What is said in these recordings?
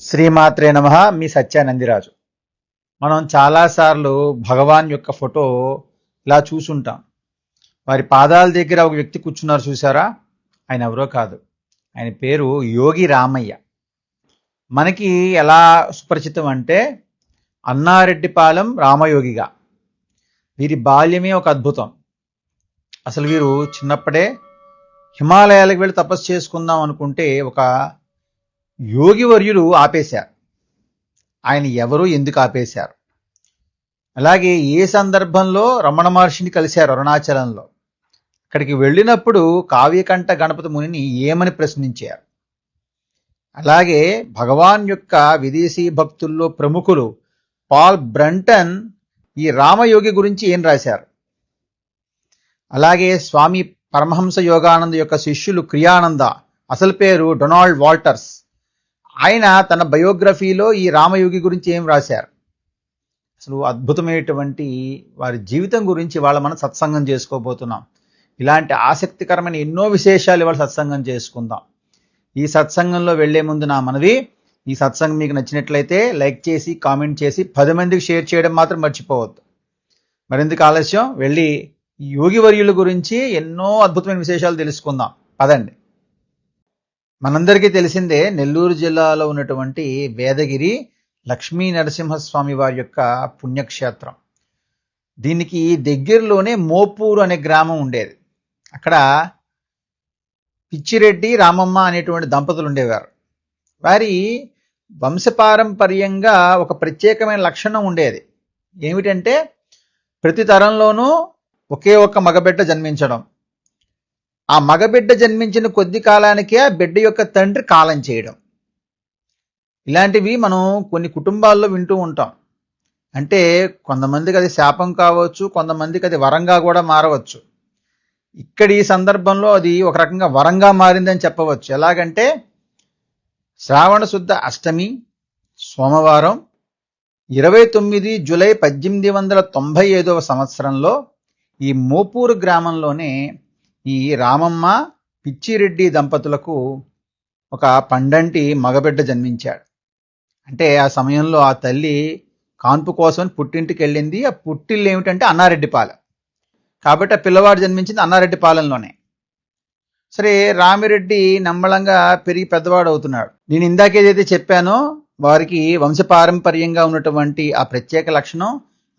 శ్రీమాత్రే నమ మీ సత్యానందిరాజు. మనం చాలాసార్లు భగవాన్ యొక్క ఫోటో ఇలా చూసుంటాం. వారి పాదాల దగ్గర ఒక వ్యక్తి కూర్చున్నారు చూసారా ఆయన ఎవరో కాదు. ఆయన పేరు యోగి రామయ్య. మనకి ఎలా సుపరిచితం అంటే అన్నారెడ్డిపాలెం రామయోగిగా. వీరి బాల్యమే ఒక అద్భుతం. అసలు వీరు చిన్నప్పుడే హిమాలయాలకు వెళ్ళి తపస్సు చేసుకుందాం అనుకుంటే ఒక యోగి వర్యులు ఆపేశారు. ఆయన ఎవరు ఎందుకు ఆపేశారు? అలాగే ఏ సందర్భంలో రమణ మహర్షిని కలిశారు అరుణాచలంలో? అక్కడికి వెళ్ళినప్పుడు కావ్యకంఠ గణపతి మునిని ఏమని ప్రశ్నించారు? అలాగే భగవాన్ యొక్క విదేశీ భక్తుల్లో ప్రముఖులు పాల్ బ్రంటన్ ఈ రామయోగి గురించి ఏం రాశారు? అలాగే స్వామి పరమహంస యోగానంద యొక్క శిష్యులు క్రియానంద అసలు పేరు డొనాల్డ్ వాల్టర్స్. ఆయన తన బయోగ్రఫీలో ఈ రామయోగి గురించి ఏం రాశారు? అసలు అద్భుతమైనటువంటి వారి జీవితం గురించి వాళ్ళ మనం సత్సంగం చేసుకోబోతున్నాం. ఇలాంటి ఆసక్తికరమైన ఎన్నో విశేషాలు ఇవాళ సత్సంగం చేసుకుందాం. ఈ సత్సంగంలో వెళ్ళే ముందు నా మనవి ఈ సత్సంగం మీకు నచ్చినట్లయితే లైక్ చేసి కామెంట్ చేసి పది మందికి షేర్ చేయడం మాత్రం మర్చిపోవద్దు. మరెందుకు ఆలస్యం? వెళ్ళి యోగి వర్యుల గురించి ఎన్నో అద్భుతమైన విశేషాలు తెలుసుకుందాం. పదండి. మనందరికీ తెలిసిందే నెల్లూరు జిల్లాలో ఉన్నటువంటి వేదగిరి లక్ష్మీ నరసింహస్వామి వారి యొక్క పుణ్యక్షేత్రం. దీనికి దగ్గరలోనే మోపూరు అనే గ్రామం ఉండేది. అక్కడ పిచ్చిరెడ్డి రామమ్మ అనేటువంటి దంపతులు ఉండేవారు. వారి వంశపారంపర్యంగా ఒక ప్రత్యేకమైన లక్షణం ఉండేది. ఏమిటంటే ప్రతి తరంలోనూ ఒకే ఒక్క మగబిడ్డ జన్మించడం. ఆ మగబిడ్డ జన్మించిన కొద్ది కాలానికే ఆ బిడ్డ యొక్క తండ్రి కాలం చేయడం. ఇలాంటివి మనం కొన్ని కుటుంబాల్లో వింటూ ఉంటాం. అంటే కొంతమందికి అది శాపం కావచ్చు కొంతమందికి అది వరంగా కూడా మారవచ్చు. ఇక్కడ ఈ సందర్భంలో అది ఒక రకంగా వరంగా మారిందని చెప్పవచ్చు. ఎలాగంటే శ్రావణ శుద్ధ అష్టమి సోమవారం ఇరవై తొమ్మిది జూలై పద్దెనిమిది వందల తొంభై ఐదవ సంవత్సరంలో ఈ మోపూరు గ్రామంలోనే ఈ రామమ్మ పిచ్చిరెడ్డి దంపతులకు ఒక పండంటి మగబిడ్డ జన్మించాడు. అంటే ఆ సమయంలో ఆ తల్లి కాన్పు కోసం పుట్టింటికి వెళ్ళింది ఆ పుట్టిల్లు ఏమిటంటే అన్నారెడ్డిపాలెం. కాబట్టి ఆ పిల్లవాడు జన్మించింది అన్నారెడ్డిపాలెంలోనే. సరే రామిరెడ్డి నమ్మళంగా పెరిగి పెద్దవాడు అవుతున్నాడు. నేను ఇందాక ఏదైతే చెప్పానో వారికి వంశపారంపర్యంగా ఉన్నటువంటి ఆ ప్రత్యేక లక్షణం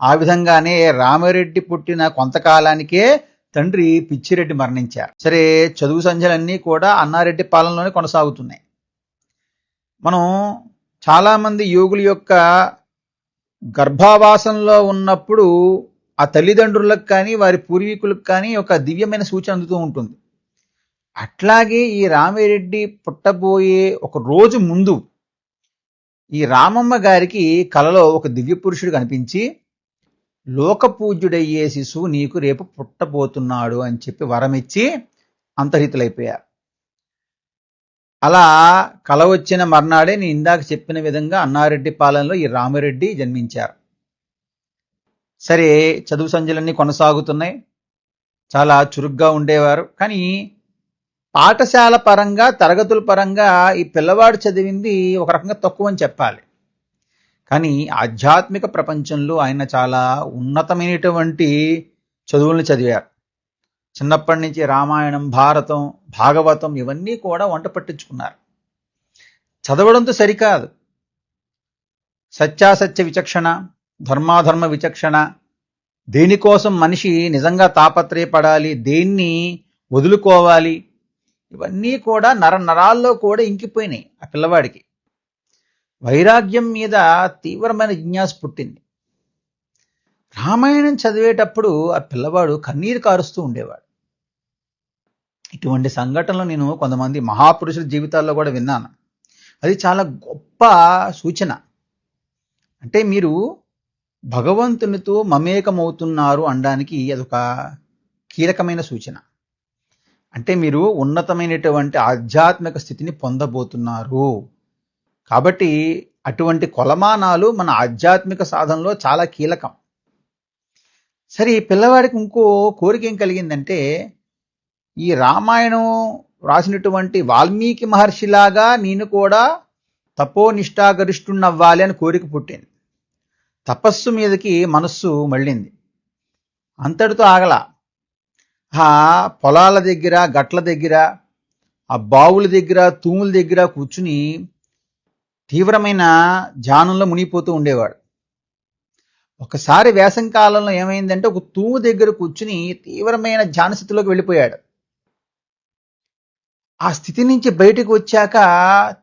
ఆ విధంగానే రామిరెడ్డి పుట్టిన కొంతకాలానికే తండ్రి పిచ్చిరెడ్డి మరణించారు. సరే చదువు సంధ్యలన్నీ కూడా అన్నారెడ్డి పాలనలోనే కొనసాగుతున్నాయి. మనం చాలామంది యోగుల యొక్క గర్భావాసంలో ఉన్నప్పుడు ఆ తల్లిదండ్రులకు కానీ వారి పూర్వీకులకు కానీ ఒక దివ్యమైన సూచన అందుతూ ఉంటుంది. అట్లాగే ఈ రామిరెడ్డి పుట్టబోయే ఒక రోజు ముందు ఈ రామమ్మ గారికి కలలో ఒక దివ్య పురుషుడు కనిపించి లోకపూజ్యుడయ్యే శిశువు నీకు రేపు పుట్టబోతున్నాడు అని చెప్పి వరమిచ్చి అంతర్హితులైపోయారు అలా కల వచ్చిన మర్నాడే నేను ఇందాక చెప్పిన విధంగా అన్నారెడ్డి పాలనలో ఈ రామిరెడ్డి జన్మించారు. సరే చదువు సంధ్యలన్నీ కొనసాగుతున్నాయి. చాలా చురుగ్గా ఉండేవారు. కానీ పాఠశాల పరంగా తరగతుల పరంగా ఈ పిల్లవాడు చదివింది ఒక రకంగా తక్కువ అని చెప్పాలి. కానీ ఆధ్యాత్మిక ప్రపంచంలో ఆయన చాలా ఉన్నతమైనటువంటి చదువులను చదివారు. చిన్నప్పటి నుంచి రామాయణం భారతం భాగవతం ఇవన్నీ కూడా వంట పట్టించుకున్నారు. చదవడంతో సరికాదు. సత్యాసత్య విచక్షణ ధర్మాధర్మ విచక్షణ దేనికోసం మనిషి నిజంగా తాపత్రయపడాలి దేన్ని వదులుకోవాలి ఇవన్నీ కూడా నర నరాల్లో కూడా ఇంకిపోయినాయి ఆ పిల్లవాడికి. వైరాగ్యం మీద తీవ్రమైన జిజ్ఞాస పుట్టింది. రామాయణం చదివేటప్పుడు ఆ పిల్లవాడు కన్నీరు కారుస్తూ ఉండేవాడు. ఇటువంటి సంఘటనలు నేను కొంతమంది మహాపురుషుల జీవితాల్లో కూడా విన్నాను. అది చాలా గొప్ప సూచన. అంటే మీరు భగవంతునితో మమేకమవుతున్నారు అనడానికి అదొక కీలకమైన సూచన. అంటే మీరు ఉన్నతమైనటువంటి ఆధ్యాత్మిక స్థితిని పొందబోతున్నారు. కాబట్టి అటువంటి కొలమానాలు మన ఆధ్యాత్మిక సాధనలో చాలా కీలకం. సరే ఈ పిల్లవాడికి ఇంకో కోరిక ఏం కలిగిందంటే ఈ రామాయణం రాసినటువంటి వాల్మీకి మహర్షిలాగా నేను కూడా తపోనిష్టాగరిష్ఠుణ్ణవ్వాలి అని కోరిక పుట్టింది. తపస్సు మీదకి మనస్సు మళ్ళింది. అంతటితో ఆగల. ఆ పొలాల దగ్గర గట్ల దగ్గర ఆ బావుల దగ్గర తూముల దగ్గర కూర్చుని తీవ్రమైన ధ్యానంలో మునిగిపోతూ ఉండేవాడు. ఒకసారి వేసంకాలంలో ఏమైందంటే ఒక తూము దగ్గర కూర్చుని తీవ్రమైన ధ్యాన స్థితిలోకి వెళ్ళిపోయాడు. ఆ స్థితి నుంచి బయటకు వచ్చాక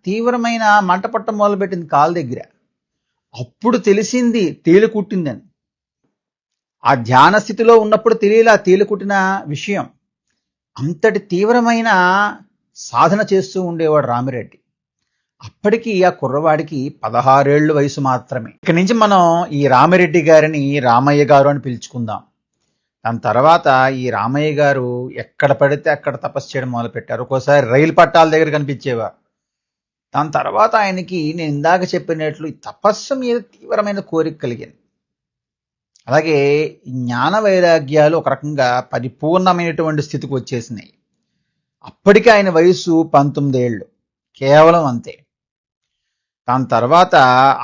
తీవ్రమైన మంట పట్టం మొదలుపెట్టింది కాలు దగ్గర. అప్పుడు తెలిసింది తేలు కుట్టిందని. ఆ ధ్యాన స్థితిలో ఉన్నప్పుడు తెలియలా తేలు కుట్టిన విషయం. అంతటి తీవ్రమైన సాధన చేస్తూ ఉండేవాడు రామిరెడ్డి. అప్పటికి ఆ కుర్రవాడికి పదహారేళ్ళ వయసు మాత్రమే. ఇక్కడి నుంచి మనం ఈ రామిరెడ్డి గారిని రామయ్య గారు అని పిలుచుకుందాం. దాని తర్వాత ఈ రామయ్య గారు ఎక్కడ పడితే అక్కడ తపస్సు చేయడం మొదలుపెట్టారు. ఒక్కోసారి రైలు పట్టాల దగ్గర కనిపించేవారు దాని తర్వాత ఆయనకి నేను ఇందాక చెప్పినట్లు ఈ తపస్సు మీద తీవ్రమైన కోరిక కలిగింది. అలాగే జ్ఞాన వైరాగ్యాలు ఒక రకంగా పరిపూర్ణమైనటువంటి స్థితికి వచ్చేసినాయి. అప్పటికి ఆయన వయసు పంతొమ్మిది ఏళ్ళు కేవలం అంతే. దాని తర్వాత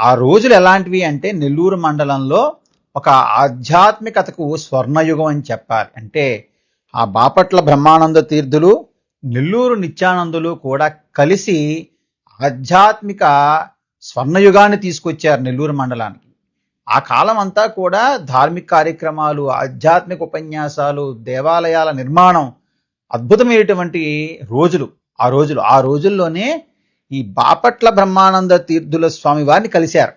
ఆ రోజులు ఎలాంటివి అంటే నెల్లూరు మండలంలో ఒక ఆధ్యాత్మికతకు స్వర్ణయుగం అని చెప్పాలి. అంటే ఆ బాపట్ల బ్రహ్మానంద తీర్థులు నెల్లూరు నిత్యానందులు కూడా కలిసి ఆధ్యాత్మిక స్వర్ణయుగాన్ని తీసుకొచ్చారు నెల్లూరు మండలానికి. ఆ కాలం అంతా కూడా ధార్మిక కార్యక్రమాలు ఆధ్యాత్మిక ఉపన్యాసాలు దేవాలయాల నిర్మాణం అద్భుతమైనటువంటి రోజులు. ఆ రోజులు ఆ రోజుల్లోనే ఈ బాపట్ల బ్రహ్మానంద తీర్థుల స్వామి వారిని కలిశారు.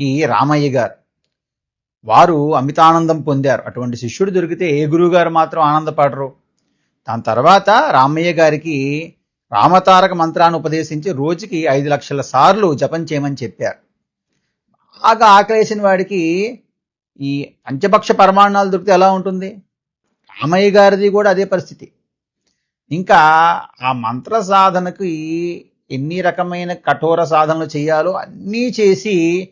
ఈ రామయ్య గారు. వారు అమితానందం పొందారు. అటువంటి శిష్యుడు దొరికితే ఏ గురువు గారు మాత్రం ఆనందపడరు. దాని తర్వాత రామయ్య గారికి రామతారక మంత్రాన్ని ఉపదేశించి రోజుకి ఐదు లక్షల సార్లు జపం చేయమని చెప్పారు. బాగా ఆకలేసిన వాడికి ఈ పంచపక్ష పరమాణాలు దొరికితే ఎలా ఉంటుంది? రామయ్య గారిది కూడా అదే పరిస్థితి. ఇంకా ఆ మంత్ర సాధనకి ఎన్ని రకమైన కఠోర సాధనలు చేయాలో అన్నీ చేసి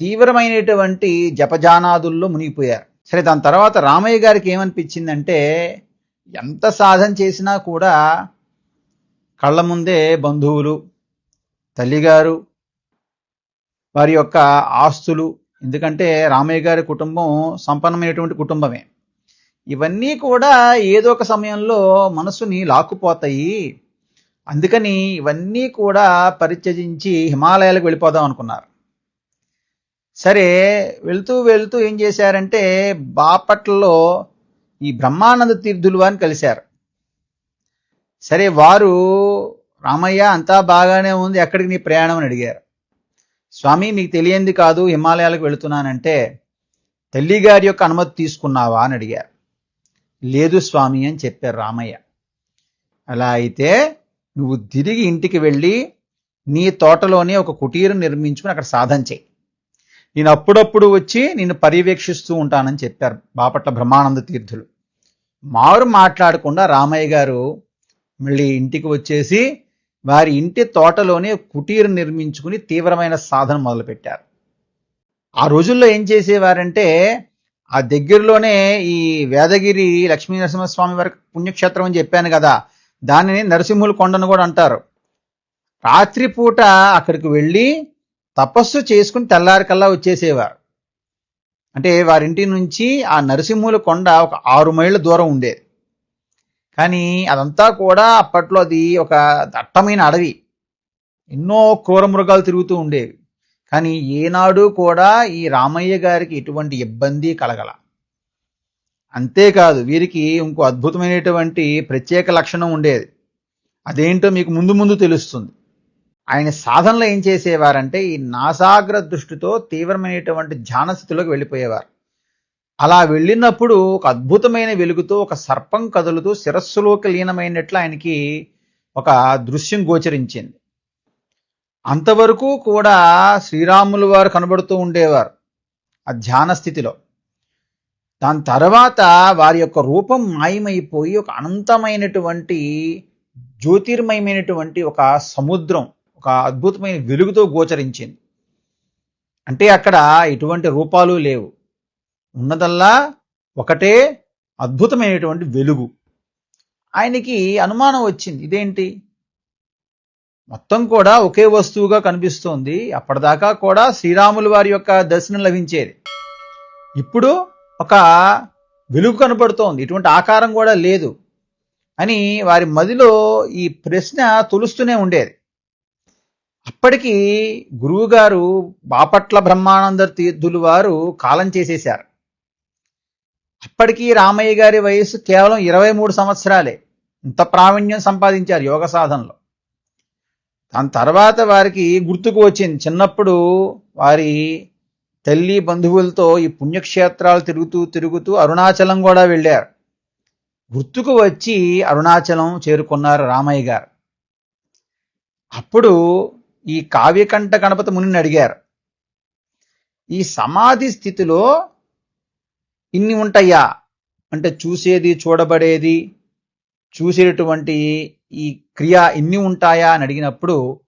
తీవ్రమైనటువంటి జపజానాదుల్లో మునిగిపోయారు. సరే దాని తర్వాత రామయ్య గారికి ఏమనిపించిందంటే ఎంత సాధన చేసినా కూడా కళ్ళ ముందే బంధువులు తల్లిగారు వారి యొక్క ఆస్తులు ఎందుకంటే రామయ్య గారి కుటుంబం సంపన్నమైనటువంటి కుటుంబమే. ఇవన్నీ కూడా ఏదో ఒక సమయంలో మనసుని లాక్కుపోతాయి. అందుకని ఇవన్నీ కూడా పరిత్యజించి హిమాలయాలకు వెళ్ళిపోదాం అనుకున్నారు. సరే వెళ్తూ వెళ్తూ ఏం చేశారంటే బాపట్లలో ఈ బ్రహ్మానంద తీర్థులు అని కలిశారు. సరే వారు రామయ్య అంతా బాగానే ఉంది ఎక్కడికి నీ ప్రయాణం? అని అడిగారు. స్వామి మీకు తెలియంది కాదు హిమాలయాలకు వెళుతున్నానంటే తల్లిగారి యొక్క అనుమతి తీసుకున్నావా? అని అడిగారు. లేదు స్వామి అని చెప్పారు రామయ్య. అలా అయితే నువ్వు తిరిగి ఇంటికి వెళ్ళి నీ తోటలోనే ఒక కుటీరం నిర్మించుకుని అక్కడ సాధన చేయి. నేను అప్పుడప్పుడు వచ్చి నిన్ను పర్యవేక్షిస్తూ ఉంటానని చెప్పారు బాపట్ల బ్రహ్మానంద తీర్థులు. మారు మాట్లాడకుండా రామయ్య గారు మళ్ళీ ఇంటికి వచ్చేసి వారి ఇంటి తోటలోనే కుటీరం నిర్మించుకుని తీవ్రమైన సాధన మొదలుపెట్టారు. ఆ రోజుల్లో ఏం చేసేవారంటే ఆ దగ్గరలోనే ఈ వేదగిరి లక్ష్మీ నరసింహస్వామి వారి పుణ్యక్షేత్రం అని చెప్పాను కదా దానిని నరసింహుల కొండను కూడా అంటారు. రాత్రిపూట అక్కడికి వెళ్ళి తపస్సు చేసుకుని తెల్లారికల్లా వచ్చేసేవారు. అంటే వారింటి నుంచి ఆ నరసింహుల కొండ ఒక ఆరు మైళ్ళ దూరం ఉండేది. కానీ అదంతా కూడా అప్పట్లో అది ఒక దట్టమైన అడవి. ఎన్నో క్రూర మృగాలు తిరుగుతూ ఉండేవి. కానీ ఏనాడు కూడా ఈ రామయ్య గారికి ఎటువంటి ఇబ్బంది కలగల. అంతేకాదు వీరికి ఇంకో అద్భుతమైనటువంటి ప్రత్యేక లక్షణం ఉండేది. అదేంటో మీకు ముందు ముందు తెలుస్తుంది. ఆయన సాధనలో ఏం చేసేవారంటే ఈ నాసాగ్ర దృష్టితో తీవ్రమైనటువంటి ధ్యాన స్థితిలోకి వెళ్ళిపోయేవారు. అలా వెళ్ళినప్పుడు ఒక అద్భుతమైన వెలుగుతో ఒక సర్పం కదులుతూ శిరస్సులోకి లీనమైనట్లు ఆయనకి ఒక దృశ్యం గోచరించింది. అంతవరకు కూడా శ్రీరాములు వారు కనబడుతూ ఉండేవారు ఆ ధ్యాన స్థితిలో. దాని తర్వాత వారి యొక్క రూపం మాయమైపోయి ఒక అనంతమైనటువంటి జ్యోతిర్మయమైనటువంటి ఒక సముద్రం ఒక అద్భుతమైన వెలుగుతో గోచరించింది. అంటే అక్కడ ఎటువంటి రూపాలు లేవు. ఉన్నదల్లా ఒకటే అద్భుతమైనటువంటి వెలుగు. ఆయనకి అనుమానం వచ్చింది. ఇదేంటి? మొత్తం కూడా ఒకే వస్తువుగా కనిపిస్తోంది. అప్పటిదాకా కూడా శ్రీరాములు వారి యొక్క దర్శనం లభించేది. ఇప్పుడు ఒక వెలుగు కనపడుతోంది. ఇటువంటి ఆకారం కూడా లేదు అని వారి మదిలో ఈ ప్రశ్న తొలుస్తూనే ఉండేది. అప్పటికి గురువుగారు బాపట్ల బ్రహ్మానంద తీర్థులు వారు కాలం చేసేశారు. అప్పటికి రామయ్య గారి వయసు కేవలం ఇరవై మూడు సంవత్సరాలే. ఇంత ప్రావీణ్యం సంపాదించారు యోగ సాధనలో. దాని తర్వాత వారికి గుర్తుకు వచ్చింది. చిన్నప్పుడు వారి తల్లి బంధువులతో ఈ పుణ్యక్షేత్రాలు తిరుగుతూ తిరుగుతూ అరుణాచలం కూడా వెళ్ళారు. గుర్తుకు వచ్చి అరుణాచలం చేరుకున్నారు రామయ్య గారు. అప్పుడు ఈ కావ్యకంఠ గణపతి మునిని అడిగారు ఈ సమాధి స్థితిలో ఇన్ని ఉంటాయా? అంటే చూసేది చూడబడేది చూసేటటువంటి ఈ క్రియ ఇన్ని ఉంటాయా? అని అడిగినప్పుడు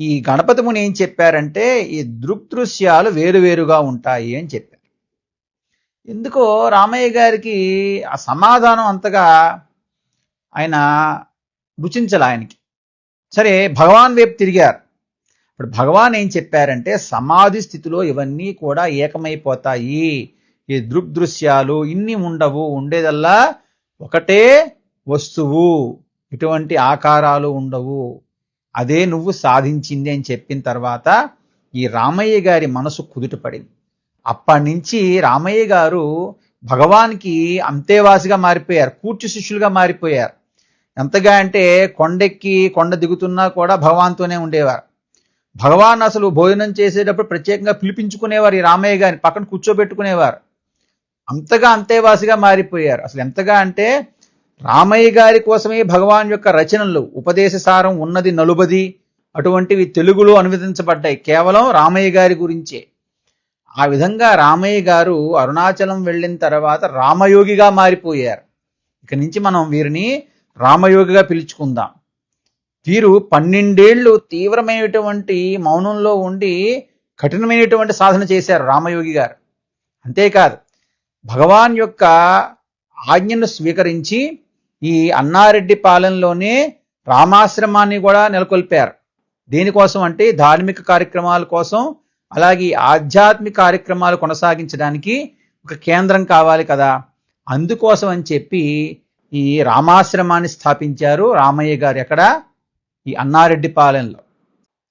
ఈ గణపతి ముని ఏం చెప్పారంటే ఈ దృక్దృశ్యాలు వేరువేరుగా ఉంటాయి అని చెప్పారు. ఎందుకో రామయ్య గారికి ఆ సమాధానం అంతగా ఆయన రుచించాలి ఆయనకి. సరే భగవాన్ వైపు తిరిగారు. ఇప్పుడు భగవాన్ ఏం చెప్పారంటే సమాధి స్థితిలో ఇవన్నీ కూడా ఏకమైపోతాయి. ఈ దృగ్దృశ్యాలు ఇన్ని ఉండవు ఉండేదల్లా ఒకటే వస్తువు. ఇటువంటి ఆకారాలు ఉండవు. అదే నువ్వు సాధించింది అని చెప్పిన తర్వాత ఈ రామయ్య గారి మనసు కుదుటపడింది అప్పటి నుంచి రామయ్య గారు భగవాన్కి అంతేవాసిగా మారిపోయారు కూర్చు శిష్యులుగా మారిపోయారు. ఎంతగా అంటే కొండెక్కి కొండ దిగుతున్నా కూడా భగవాన్తోనే ఉండేవారు. భగవాన్ అసలు భోజనం చేసేటప్పుడు ప్రత్యేకంగా పిలిపించుకునేవారు ఈ రామయ్య గారిని పక్కన కూర్చోబెట్టుకునేవారు. అంతగా అంతేవాసిగా మారిపోయారు. అసలు ఎంతగా అంటే రామయ్య గారి కోసమే భగవాన్ యొక్క రచనలు ఉపదేశ సారం ఉన్నది నలుబది. అటువంటివి తెలుగులో అనువదించబడ్డాయి. కేవలం రామయ్య గారి గురించే. ఆ విధంగా రామయ్య గారు అరుణాచలం వెళ్ళిన తర్వాత రామయోగిగా మారిపోయారు. ఇక నుంచి మనం వీరిని రామయోగిగా పిలుచుకుందాం. వీరు పన్నెండేళ్ళు తీవ్రమైనటువంటి మౌనంలో ఉండి కఠినమైనటువంటి సాధన చేశారు రామయోగి గారు. అంతేకాదు భగవాన్ యొక్క ఆజ్ఞను స్వీకరించి ఈ అన్నారెడ్డి పాలనలోనే రామాశ్రమాన్ని కూడా నెలకొల్పారు. దేనికోసం అంటే ధార్మిక కార్యక్రమాల కోసం అలాగే ఆధ్యాత్మిక కార్యక్రమాలు కొనసాగించడానికి ఒక కేంద్రం కావాలి కదా. అందుకోసం అని చెప్పి ఈ రామాశ్రమాన్ని స్థాపించారు రామయ్య గారు ఎక్కడ? ఈ అన్నారెడ్డి పాలెంలో.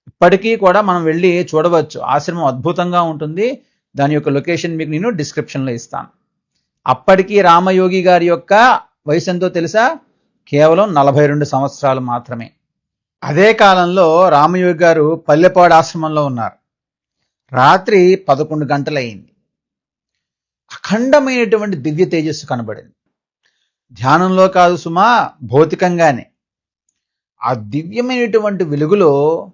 ఇప్పటికీ కూడా మనం వెళ్ళి చూడవచ్చు. ఆశ్రమం అద్భుతంగా ఉంటుంది. దాని యొక్క లొకేషన్ మీకు నేను డిస్క్రిప్షన్లో ఇస్తాను. అప్పటికీ రామయోగి గారి యొక్క వయసు ఎంతో తెలుసా? కేవలం నలభై రెండు సంవత్సరాలు మాత్రమే. అదే కాలంలో రామయోగి గారు పల్లెపాడు ఆశ్రమంలో ఉన్నారు. రాత్రి పదకొండు గంటలయ్యింది. అఖండమైనటువంటి దివ్య తేజస్సు కనబడింది. ధ్యానంలో కాదు సుమా భౌతికంగానే. ఆ దివ్యమైనటువంటి వెలుగులో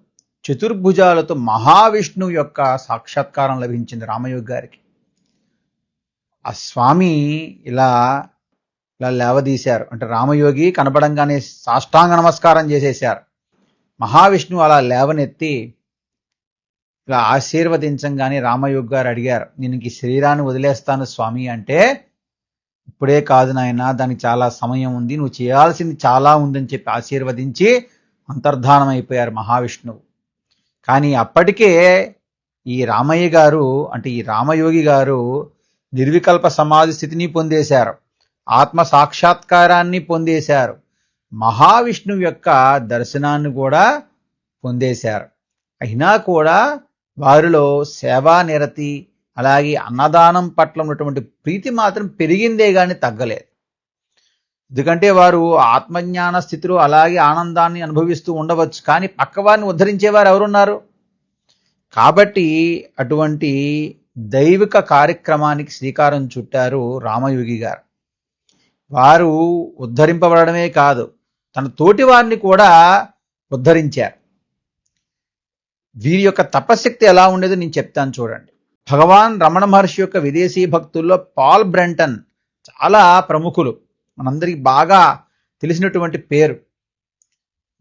చతుర్భుజాలతో మహావిష్ణువు యొక్క సాక్షాత్కారం లభించింది రామయోగి గారికి. ఆ స్వామి ఇలా ఇలా లేవదీశారు. అంటే రామయోగి కనపడంగానే సాష్టాంగ నమస్కారం చేసేశారు. మహావిష్ణువు అలా లేవనెత్తి ఇలా ఆశీర్వదించంగానే రామయోగి గారు అడిగారు నేను ఈ శరీరాన్ని వదిలేస్తాను స్వామి అంటే ఇప్పుడే కాదు నాయన దానికి చాలా సమయం ఉంది నువ్వు చేయాల్సింది చాలా ఉందని చెప్పి ఆశీర్వదించి అంతర్ధానం అయిపోయారు మహావిష్ణువు. కానీ అప్పటికే ఈ రామయ్య గారు అంటే ఈ రామయోగి గారు నిర్వికల్ప సమాధి స్థితిని పొందేశారు. ఆత్మ సాక్షాత్కారాన్ని పొందేశారు. మహావిష్ణువు యొక్క దర్శనాన్ని కూడా పొందేశారు. అయినా కూడా వారిలో సేవా నిరతి అలాగే అన్నదానం పట్ల ఉన్నటువంటి ప్రీతి మాత్రం పెరిగిందే కానీ తగ్గలేదు. ఎందుకంటే వారు ఆత్మజ్ఞాన స్థితిలో అలాగే ఆనందాన్ని అనుభవిస్తూ ఉండవచ్చు కానీ పక్కవారిని ఉద్ధరించేవారు ఎవరున్నారు? కాబట్టి అటువంటి దైవిక కార్యక్రమానికి శ్రీకారం చుట్టారు రామయోగి గారు. వారు ఉద్ధరింపబడమే కాదు. తన తోటి వారిని కూడా ఉద్ధరించారు. వీరి యొక్క తపశక్తి ఎలా ఉండేదో నేను చెప్తాను చూడండి. భగవాన్ రమణ మహర్షి యొక్క విదేశీ భక్తుల్లో పాల్ బ్రెంటన్ చాలా ప్రముఖులు. మనందరికీ బాగా తెలిసినటువంటి పేరు.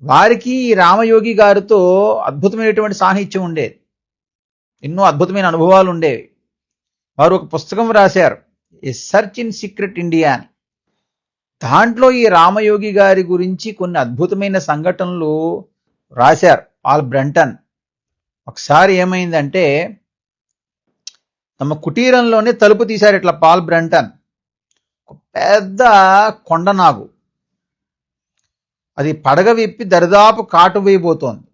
వారికి ఈ రామయోగి గారితో అద్భుతమైనటువంటి సాహిత్యం ఉండేది. ఎన్నో అద్భుతమైన అనుభవాలు ఉండేవి. వారు ఒక పుస్తకం రాశారు a search in secret India అని. దాంట్లో ఈ రామయోగి గారి గురించి కొన్ని అద్భుతమైన సంఘటనలు రాశారు. Paul Brunton. ఒకసారి ఏమైందంటే తమ కుటీరంలోనే తలుపు తీశారు ఇట్లా పాల్ బ్రంటన్. పెద్ద కొండనాగు. అది పడగ విప్పి దరిదాపు కాటు వేయబోతోంది.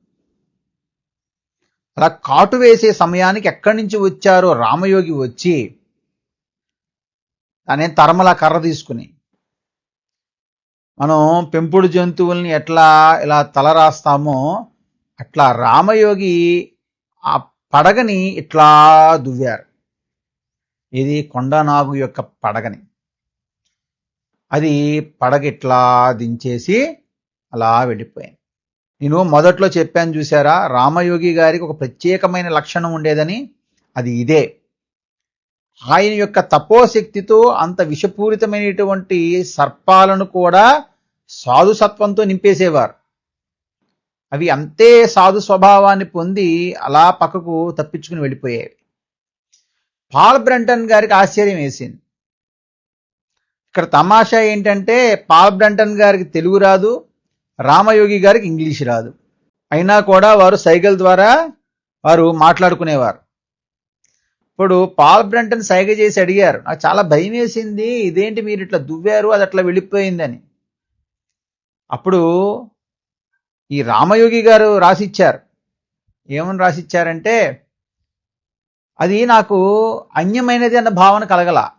అలా కాటు వేసే సమయానికి ఎక్కడి నుంచి వచ్చారో రామయోగి వచ్చి దానే తరమల కర్ర తీసుకుని మనం పెంపుడు జంతువుల్ని ఎట్లా ఇలా తల రాస్తామో అట్లా రామయోగి ఆ పడగని ఇట్లా దువ్వారు. ఇది కొండనాగు యొక్క పడగని. అది పడగ ఇట్లా దించేసి అలా వెళ్ళిపోయింది నేను మొదట్లో చెప్పాను చూసారా రామయోగి గారికి ఒక ప్రత్యేకమైన లక్షణం ఉండేదని అది ఇదే. ఆయన యొక్క తపోశక్తితో అంత విషపూరితమైనటువంటి సర్పాలను కూడా సాధుసత్వంతో నింపేసేవారు. అవి అంతే సాధు స్వభావాన్ని పొంది అలా పక్కకు తప్పించుకుని వెళ్ళిపోయేవి. పాల్ బ్రంటన్ గారికి ఆశ్చర్యం వేసింది. ఇక్కడ తమాషా ఏంటంటే పాల్ బ్రంటన్ గారికి తెలుగు రాదు రామయోగి గారికి ఇంగ్లీష్ రాదు. అయినా కూడా వారు సైకిల్ ద్వారా వారు మాట్లాడుకునేవారు. ఇప్పుడు పాల్ బ్రంటన్ సైగ చేసి అడిగారు నాకు చాలా భయం వేసింది ఇదేంటి మీరు ఇట్లా దువ్వారు అది అట్లా వెళ్ళిపోయిందని. అప్పుడు ఈ రామయోగి గారు రాసిచ్చారు. ఏమని రాసిచ్చారంటే అది నాకు అన్యమైనది అన్న భావన కలగల.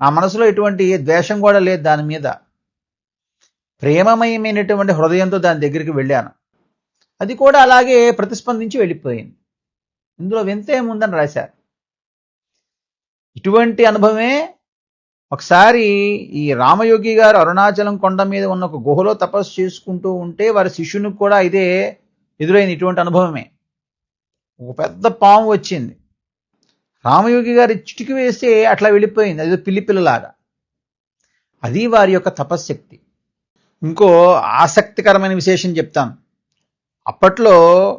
నా మనసులో ఎటువంటి ద్వేషం కూడా లేదు దాని మీద. ప్రేమమయమైనటువంటి హృదయంతో దాని దగ్గరికి వెళ్ళాను. అది కూడా అలాగే ప్రతిస్పందించి వెళ్ళిపోయింది. ఇందులో వింత ఏముందని రాశారు. ఇటువంటి అనుభవమే ఒకసారి ఈ రామయోగి గారు అరుణాచలం కొండ మీద ఉన్న ఒక గుహలో తపస్సు చేసుకుంటూ ఉంటే వారి శిష్యునికి కూడా ఇదే ఎదురైన ఇటువంటి అనుభవమే. ఒక పెద్ద పాము వచ్చింది. రామయోగి గారి చిటికి వేస్తే అట్లా వెళ్ళిపోయింది. అది పిల్లి పిల్లలాగా. అది వారి యొక్క తపశ్శక్తి. ఇంకో ఆసక్తికరమైన విశేషం చెప్తాను. అప్పట్లో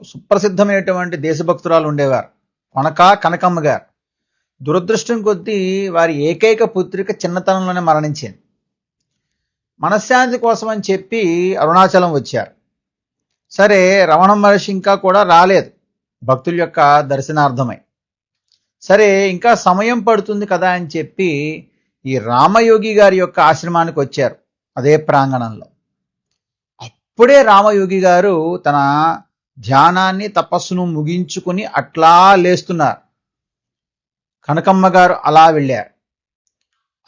సుప్రసిద్ధమైనటువంటి దేశభక్తురాలు ఉండేవారు. కొనక కనకమ్మ గారు. దురదృష్టం కొద్దీ వారి ఏకైక పుత్రిక చిన్నతనంలోనే మరణించింది. మనశ్శాంతి కోసం అని చెప్పి అరుణాచలం వచ్చారు. సరే రమణ మహర్షి ఇంకా కూడా రాలేదు. భక్తుల యొక్క దర్శనార్థమై. సరే ఇంకా సమయం పడుతుంది కదా అని చెప్పి ఈ రామయోగి గారి యొక్క ఆశ్రమానికి వచ్చారు అదే ప్రాంగణంలో. అప్పుడే రామయోగి గారు తన ధ్యానాన్ని తపస్సును ముగించుకుని అట్లా లేస్తున్నారు. కనకమ్మ గారు అలా వెళ్ళారు.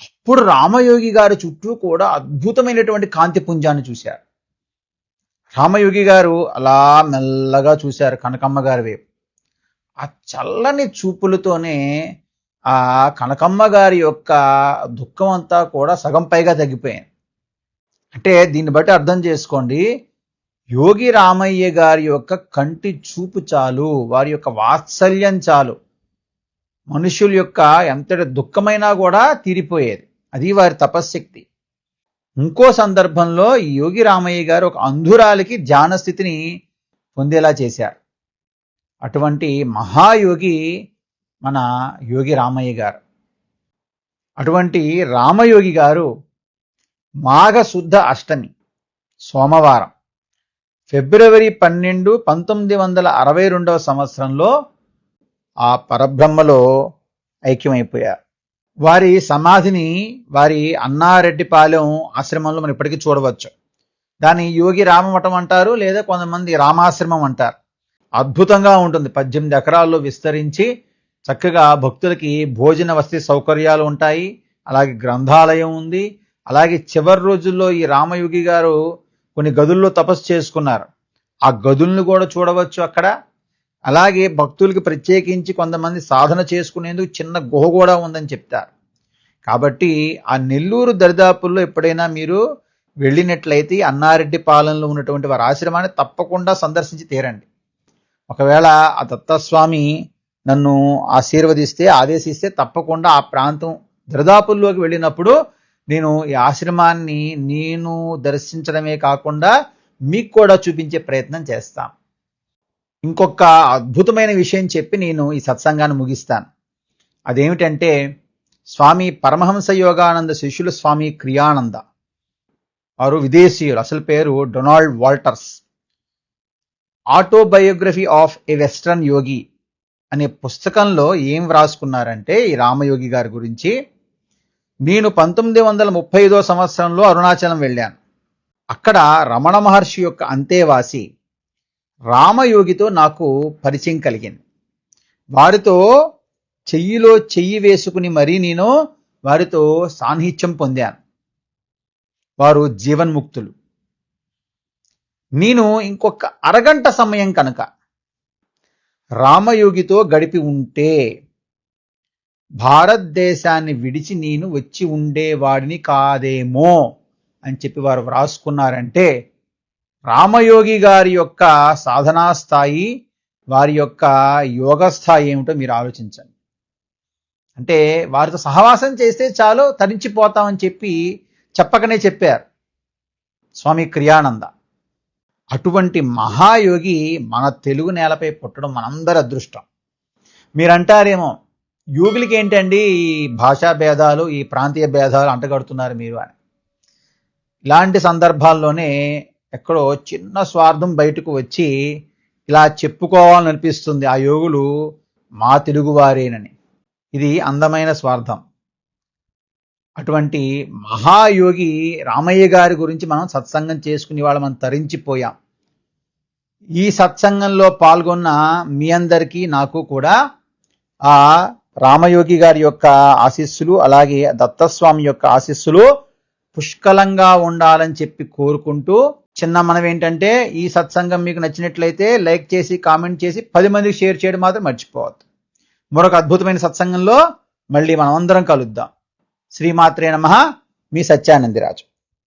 అప్పుడు రామయోగి గారి చుట్టూ కూడా అద్భుతమైనటువంటి కాంతి పుంజాన్ని చూశారు. రామయోగి గారు అలా మెల్లగా చూశారు కనకమ్మ గారి వైపు. ఆ చల్లని చూపులతోనే ఆ కనకమ్మ గారి యొక్క దుఃఖం అంతా కూడా సగం పైగా తగ్గిపోయింది. అంటే దీన్ని బట్టి అర్థం చేసుకోండి. యోగి రామయ్య గారి యొక్క కంటి చూపు చాలు వారి యొక్క వాత్సల్యం చాలు. మనుషుల యొక్క ఎంతటి దుఃఖమైనా కూడా తీరిపోయేది. అది వారి తపశ్శక్తి. ఇంకో సందర్భంలో ఈ యోగి రామయ్య గారు ఒక అంధురాలికి ధ్యానస్థితిని పొందేలా చేశారు. అటువంటి మహాయోగి మన యోగి రామయ్య గారు. అటువంటి రామయోగి గారు మాఘశుద్ధ అష్టమి సోమవారం. ఫిబ్రవరి పన్నెండు పంతొమ్మిది వందల అరవై రెండవ సంవత్సరంలో ఆ పరబ్రహ్మలో ఐక్యమైపోయారు వారి సమాధిని వారి అన్నారెడ్డిపాలెం ఆశ్రమంలో మనం ఇప్పటికీ చూడవచ్చు. దాన్ని యోగి రామమఠం అంటారు లేదా కొంతమంది రామాశ్రమం అంటారు. అద్భుతంగా ఉంటుంది. పద్దెనిమిది ఎకరాల్లో విస్తరించి చక్కగా భక్తులకి భోజన వసతి సౌకర్యాలు ఉంటాయి. అలాగే గ్రంథాలయం ఉంది. అలాగే చివరి రోజుల్లో ఈ రామయోగి గారు కొన్ని గదుల్లో తపస్సు చేసుకున్నారు. ఆ గదులను కూడా చూడవచ్చు అక్కడ. అలాగే భక్తులకి ప్రత్యేకించి కొంతమంది సాధన చేసుకునేందుకు చిన్న గుహ కూడా ఉందని చెప్తారు. కాబట్టి ఆ నెల్లూరు దరిదాపుల్లో ఎప్పుడైనా మీరు వెళ్ళినట్లయితే అన్నారెడ్డి పాలనలో ఉన్నటువంటి వారి ఆశ్రమాన్ని తప్పకుండా సందర్శించి తీరండి. ఒకవేళ ఆ దత్తస్వామి నన్ను ఆశీర్వదిస్తే ఆదేశిస్తే తప్పకుండా ఆ ప్రాంతం దరిదాపుల్లోకి వెళ్ళినప్పుడు నేను ఈ ఆశ్రమాన్ని నేను దర్శించడమే కాకుండా మీకు కూడా చూపించే ప్రయత్నం చేస్తాను ఇంకొక అద్భుతమైన విషయం చెప్పి నేను ఈ సత్సంగాన్ని ముగిస్తాను. అదేమిటంటే స్వామి పరమహంస యోగానంద శిష్యులు స్వామి క్రియానంద. వారు విదేశీయులు. అసలు పేరు Donald Walters. Autobiography of a western yogi అనే పుస్తకంలో ఏం వ్రాసుకున్నారంటే ఈ రామయోగి గారి గురించి నేను పంతొమ్మిది వందల ముప్పై ఐదో సంవత్సరంలో అరుణాచలం వెళ్ళాను. అక్కడ రమణ మహర్షి యొక్క అంతేవాసి రామయోగితో నాకు పరిచయం కలిగింది. వారితో చెయ్యిలో చెయ్యి వేసుకుని మరీ నేను వారితో సాన్నిహిత్యం పొందాను. వారు జీవన్ముక్తులు. నేను ఇంకొక అరగంట సమయం కనుక రామయోగితో గడిపి ఉంటే భారతదేశాన్ని విడిచి నేను వచ్చి ఉండేవాడిని కాదేమో అని చెప్పి వారు వ్రాసుకున్నారంటే రామయోగి గారి యొక్క సాధనా స్థాయి వారి యొక్క యోగ స్థాయి ఏమిటో మీరు ఆలోచించండి. అంటే వారితో సహవాసం చేస్తే చాలు తరించిపోతామని చెప్పి చెప్పకనే చెప్పారు స్వామి క్రియానంద. అటువంటి మహాయోగి మన తెలుగు నేలపై పుట్టడం మనందరి అదృష్టం. మీరంటారేమో యోగులకి ఏంటండి ఈ భాషా భేదాలు ఈ ప్రాంతీయ భేదాలు అంటగడుతున్నారు మీరు అని. ఇలాంటి సందర్భాల్లోనే ఎక్కడో చిన్న స్వార్థం బయటకు వచ్చి ఇలా చెప్పుకోవాలని అనిపిస్తుంది ఆ యోగులు మా తెలుగువారేనని. ఇది అందమైన స్వార్థం. అటువంటి మహాయోగి రామయ్య గారి గురించి మనం సత్సంగం చేసుకుని వాళ్ళు మనం తరించిపోయాం. ఈ సత్సంగంలో పాల్గొన్న మీ అందరికీ నాకు కూడా ఆ రామయోగి గారి యొక్క ఆశీస్సులు అలాగే దత్తస్వామి యొక్క ఆశీస్సులు పుష్కలంగా ఉండాలని చెప్పి కోరుకుంటూ చిన్న మనం ఏంటంటే ఈ సత్సంగం మీకు నచ్చినట్లయితే లైక్ చేసి కామెంట్ చేసి పది మందికి షేర్ చేయడం మాత్రం మర్చిపోవద్దు. మరొక అద్భుతమైన సత్సంగంలో మళ్ళీ మనం అందరం కలుద్దాం. శ్రీమాత్రే నమ. మీ సత్యానందిరాజు.